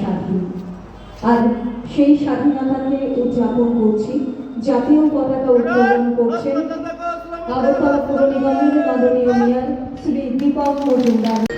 স্বাধীন। আর সেই স্বাধীনতাকে উদযাপন করছি জাতীয় পতাকা উত্তোলন করছেন আগরতলা পৌর নিগমের মাননীয় মেয়র শ্রী দীপক মজুমদার।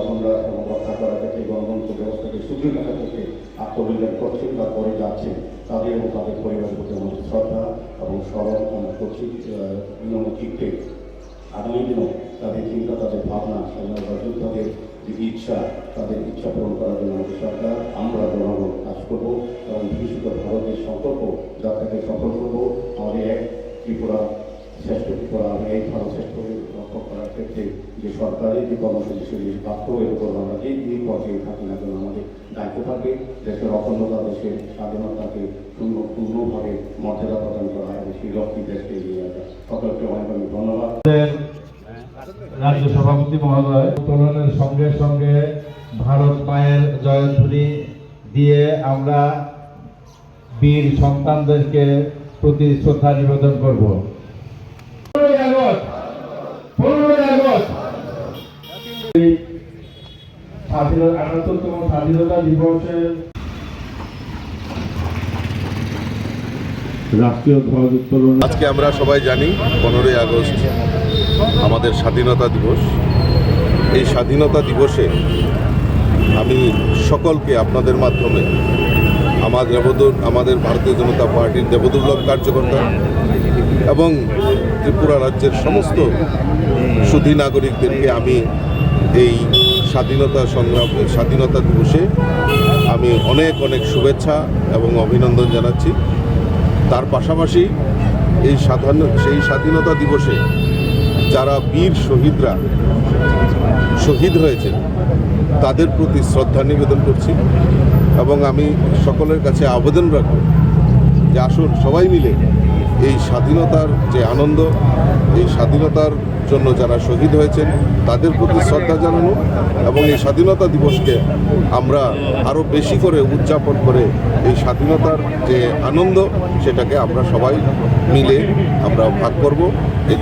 এবং রক্ষা করা থেকে গণতন্ত্র ব্যবস্থাকে সুদৃঢ় রাখা থেকে আত্মবিজ্ঞান করছেন তারপরে যাচ্ছেন তাদের এবং তাদের পরিবারের প্রতি আমাদের শ্রদ্ধা এবং স্মরণ আমরা করছি বিনম্র চিত্তে। আগামী দিনও তাদের চিন্তা, তাদের ভাবনা স্বাধীনতা যোদ্ধাদের যে ইচ্ছা, তাদের ইচ্ছা পূরণ করার জন্য আমাদের সরকার আমরা জনগণ কাজ করব এবং ভবিষ্যতে ভারতের সংকল্প, যাত্রাকে সফল করব। আমাদের এক ত্রিপুরা, শ্রেষ্ঠ ত্রিপুরা এই ভারত শ্রেষ্ঠ রক্ষা করার ক্ষেত্রে যে সরকারের যে কর্মসূচি সেগুলি বাস্তব এর উপর আমরা যে দিন পর্যায়ে থাকি না কেন আমাদের দায়িত্ব থাকে দেশের অখণ্ডতা দেশের স্বাধীনতাকে পূর্ণ, পূর্ণভাবে মর্যাদা প্রদান করা এবং সেই লক্ষ্যে দেশকে এগিয়ে আসা। সকলকে অনেক অনেক ধন্যবাদ রাজ্য সভাপতি মহোদয়, উত্তোলনের সঙ্গে সঙ্গে ভারত মায়ের জয়ধ্বনি দিয়ে আমরা বীর সন্তানদেরকে প্রতি শ্রদ্ধা নিবেদন করব। পনেরোই আগস্ট, পনেরোই আজকে আমরা সবাই জানি, পনেরোই আগস্ট আমাদের স্বাধীনতা দিবস। এই স্বাধীনতা দিবসে আমি সকলকে আপনাদের মাধ্যমে আমার দেবদুর আমাদের ভারতীয় জনতা পার্টির দেবদুর্লভ কার্যকর্তা এবং ত্রিপুরা রাজ্যের সমস্ত সুধী নাগরিকদেরকে আমি এই স্বাধীনতা সংগ্রাম স্বাধীনতা দিবসে আমি অনেক অনেক শুভেচ্ছা এবং অভিনন্দন জানাচ্ছি। তার পাশাপাশি এই সাধারণ, সেই স্বাধীনতা দিবসে যারা বীর শহীদরা শহীদ হয়েছে তাদের প্রতি শ্রদ্ধা নিবেদন করছি এবং আমি সকলের কাছে আবেদন রাখব যে আসুন সবাই মিলে এই স্বাধীনতার যে আনন্দ এই স্বাধীনতার জন্য যারা শহীদ হয়েছেন, তাদের প্রতি শ্রদ্ধা জানানো এবং এই স্বাধীনতা দিবসকে আমরা আরও বেশি করে উদযাপন করে এই স্বাধীনতার যে আনন্দ, সেটাকে আমরা সবাই মিলে আমরা ভাগ করব। এটা